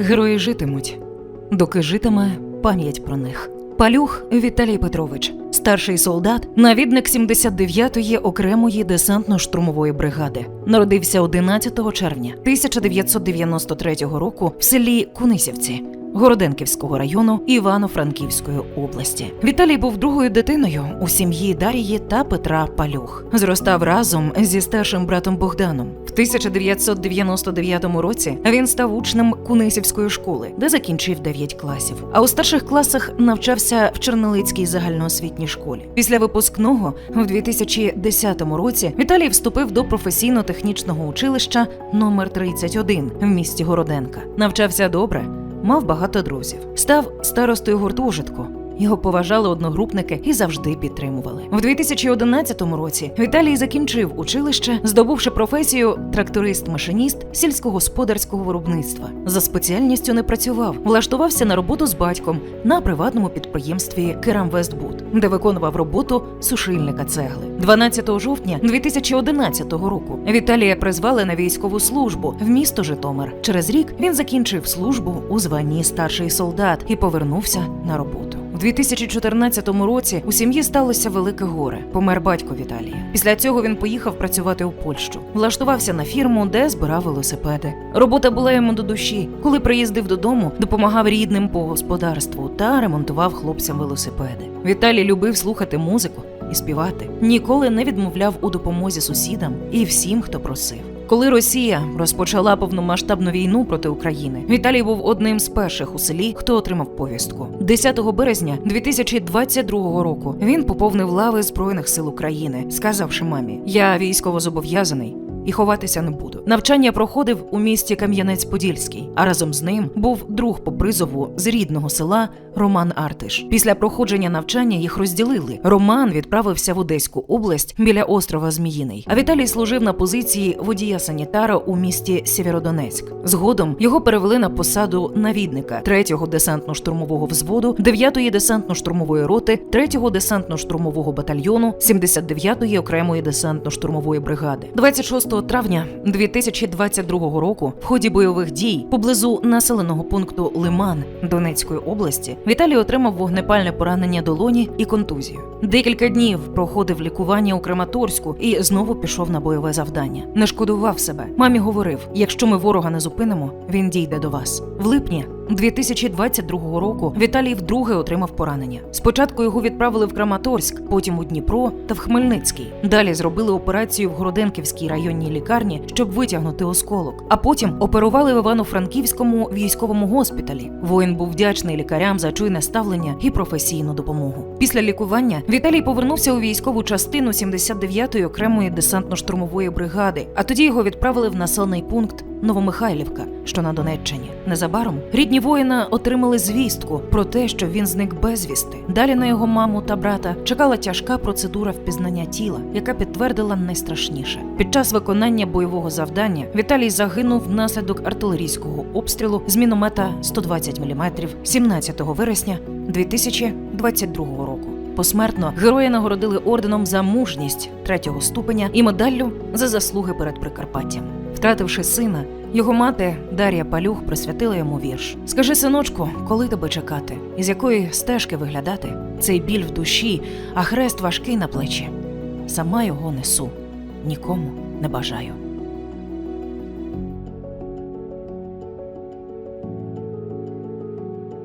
Герої житимуть, доки житиме пам'ять про них. Палюх Віталій Петрович, старший солдат, навідник 79-ї окремої десантно-штурмової бригади, народився 11 червня 1993 року в селі Кунисівці. Городенківського району Івано-Франківської області Віталій був другою дитиною у сім'ї Дарії та Петра Палюх. Зростав разом зі старшим братом Богданом. В 1999 році він став учнем Кунисівської школи, де закінчив 9 класів. А у старших класах навчався в Чернелицькій загальноосвітній школі. Після випускного в 2010 році Віталій вступив до професійно-технічного училища номер 31 в місті Городенка. Навчався добре, мав багато друзів, став старостою гуртожитку. Його поважали одногрупники і завжди підтримували. В 2011 році Віталій закінчив училище, здобувши професію тракторист-машиніст сільськогосподарського виробництва. За спеціальністю не працював, влаштувався на роботу з батьком на приватному підприємстві Керамвестбуд, де виконував роботу сушильника цегли. 12 жовтня 2011 року Віталія призвали на військову службу в місто Житомир. Через рік він закінчив службу у званні старший солдат і повернувся на роботу. У 2014 році у сім'ї сталося велике горе. Помер батько Віталія. Після цього він поїхав працювати у Польщу. Влаштувався на фірму, де збирав велосипеди. Робота була йому до душі. Коли приїздив додому, допомагав рідним по господарству та ремонтував хлопцям велосипеди. Віталій любив слухати музику і співати. Ніколи не відмовляв у допомозі сусідам і всім, хто просив. Коли Росія розпочала повномасштабну війну проти України, Віталій був одним з перших у селі, хто отримав повістку. 10 березня 2022 року він поповнив лави Збройних сил України, сказавши мамі: Я військово зобов'язаний. І ховатися не буду. Навчання проходив у місті Кам'янець-Подільський, а разом з ним був друг по призову з рідного села Роман Артиш. Після проходження навчання їх розділили. Роман відправився в Одеську область біля острова Зміїний. А Віталій служив на позиції водія санітара у місті Сєвєродонецьк. Згодом його перевели на посаду навідника 3-го десантно-штурмового взводу, 9-ї десантно-штурмової роти, 3-го десантно-штурмового батальйону, 79-ї окремої десантно-штурмової бригади. 26 травня 2022 року в ході бойових дій поблизу населеного пункту Лиман Донецької області Віталій отримав вогнепальне поранення долоні і контузію. Декілька днів проходив лікування у Краматорську і знову пішов на бойове завдання. Не шкодував себе. Мамі говорив: якщо ми ворога не зупинимо, він дійде до вас. В липні 2022 року Віталій вдруге отримав поранення. Спочатку його відправили в Краматорськ, потім у Дніпро та в Хмельницький. Далі зробили операцію в Городенківській районній лікарні, щоб витягнути осколок. А потім оперували в Івано-Франківському військовому госпіталі. Воїн був вдячний лікарям за чуйне ставлення і професійну допомогу. Після лікування Віталій повернувся у військову частину 79-ї окремої десантно-штурмової бригади. А тоді його відправили в населений пункт Новомихайлівка, що на Донеччині. Незабаром рідні воїна отримали звістку про те, що він зник безвісти. Далі на його маму та брата чекала тяжка процедура впізнання тіла, яка підтвердила найстрашніше. Під час виконання бойового завдання Віталій загинув внаслідок артилерійського обстрілу з міномета 120 мм 17 вересня 2022 року. Посмертно герої нагородили орденом за мужність третього ступеня і медаллю за заслуги перед Прикарпаттям. Втративши сина, його мати Дар'я Палюх присвятила йому вірш: Скажи, синочку, коли тебе чекати, і з якої стежки виглядати? Цей біль в душі, а хрест важкий на плечі. Сама його несу, нікому не бажаю.